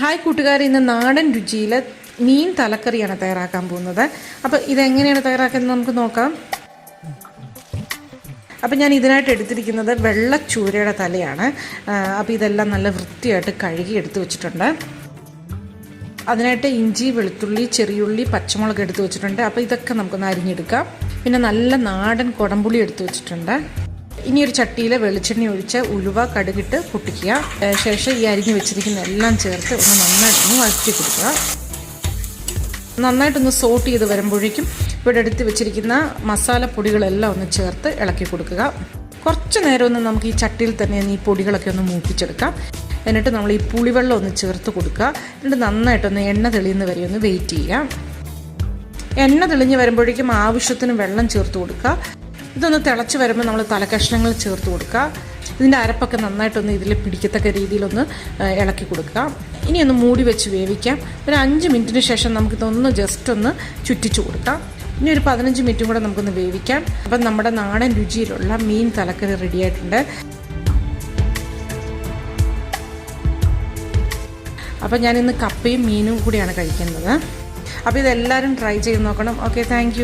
Hi കൂട്ടുകാർ ഇന്ന് നാടൻ രുചിയിൽ മീൻ തലക്കറിയാണ് തയ്യാറാക്കാൻ പോകുന്നത്. അപ്പോൾ ഇതെങ്ങനെയാണ് തയ്യാറാക്കുന്നത് നമുക്ക് നോക്കാം. അപ്പോൾ ഞാൻ ഇതിനായിട്ട് എടുത്തിരിക്കുന്നത് വെള്ളച്ചൂരയുടെ തലയാണ്. അപ്പോൾ ഇതെല്ലാം നല്ല വൃത്തിയായിട്ട് കഴുകി എടുത്തു വെച്ചിട്ടുണ്ട്. അതിനായിട്ട് ഇഞ്ചി വെളുത്തുള്ളി ചെറിയുള്ളി പച്ചമുളക് എടുത്തു വെച്ചിട്ടുണ്ട്. അപ്പോൾ ഇതൊക്കെ നമുക്കൊന്ന് അരിഞ്ഞെടുക്കാം. പിന്നെ നല്ല നാടൻ കുടംപുളി എടുത്തു വെച്ചിട്ടുണ്ട്. ഇനി ഒരു ചട്ടിയിൽ വെളിച്ചെണ്ണ ഒഴിച്ച് ഉലുവ കടുകിട്ട് പൊട്ടിക്കുക. ശേഷം ഈ അരിഞ്ഞ് വെച്ചിരിക്കുന്ന എല്ലാം ചേർത്ത് ഒന്ന് നന്നായിട്ടൊന്ന് വഴറ്റി കൊടുക്കുക. നന്നായിട്ടൊന്ന് സോട്ട് ചെയ്ത് വരുമ്പോഴേക്കും ഇവിടെ എടുത്ത് വെച്ചിരിക്കുന്ന മസാലപ്പൊടികളെല്ലാം ഒന്ന് ചേർത്ത് ഇളക്കി കൊടുക്കുക. കുറച്ച് നേരം ഒന്ന് നമുക്ക് ഈ ചട്ടിയിൽ തന്നെ ഈ പൊടികളൊക്കെ ഒന്ന് മൂപ്പിച്ചെടുക്കാം. എന്നിട്ട് നമ്മൾ ഈ പുളിവെള്ളം ഒന്ന് ചേർത്ത് കൊടുക്കുക. എന്നിട്ട് നന്നായിട്ടൊന്ന് എണ്ണ തെളിയുന്ന വരെ ഒന്ന് വെയിറ്റ് ചെയ്യാം എണ്ണ തെളിഞ്ഞ് വരുമ്പോഴേക്കും ആവശ്യത്തിന് വെള്ളം ചേർത്ത് കൊടുക്കുക. ഇതൊന്ന് തിളച്ച് വരുമ്പോൾ നമ്മൾ തലകഷ്ണങ്ങൾ ചേർത്ത് കൊടുക്കുക. ഇതിന്റെ അരപ്പൊക്കെ നന്നായിട്ടൊന്ന് ഇതിൽ പിടിക്കത്തക്ക രീതിയിലൊന്ന് ഇളക്കി കൊടുക്കുക. ഇനി ഒന്ന് മൂടി വെച്ച് വേവിക്കാം. ഒരു അഞ്ച് മിനിറ്റിന് ശേഷം നമുക്കിതൊന്ന് ജസ്റ്റ് ഒന്ന് ചുറ്റിച്ചു കൊടുക്കാം. ഇനി ഒരു പതിനഞ്ച് മിനിറ്റും കൂടെ നമുക്കൊന്ന് വേവിക്കാം. അപ്പം നമ്മുടെ നാടൻ രുചിയിലുള്ള മീൻ തലക്കറി റെഡിയായിട്ടുണ്ട് അപ്പം ഞാനിന്ന് കപ്പയും മീനും കൂടിയാണ് കഴിക്കുന്നത്. അപ്പോൾ ഇതെല്ലാവരും ട്രൈ ചെയ്ത് നോക്കണം. Okay thank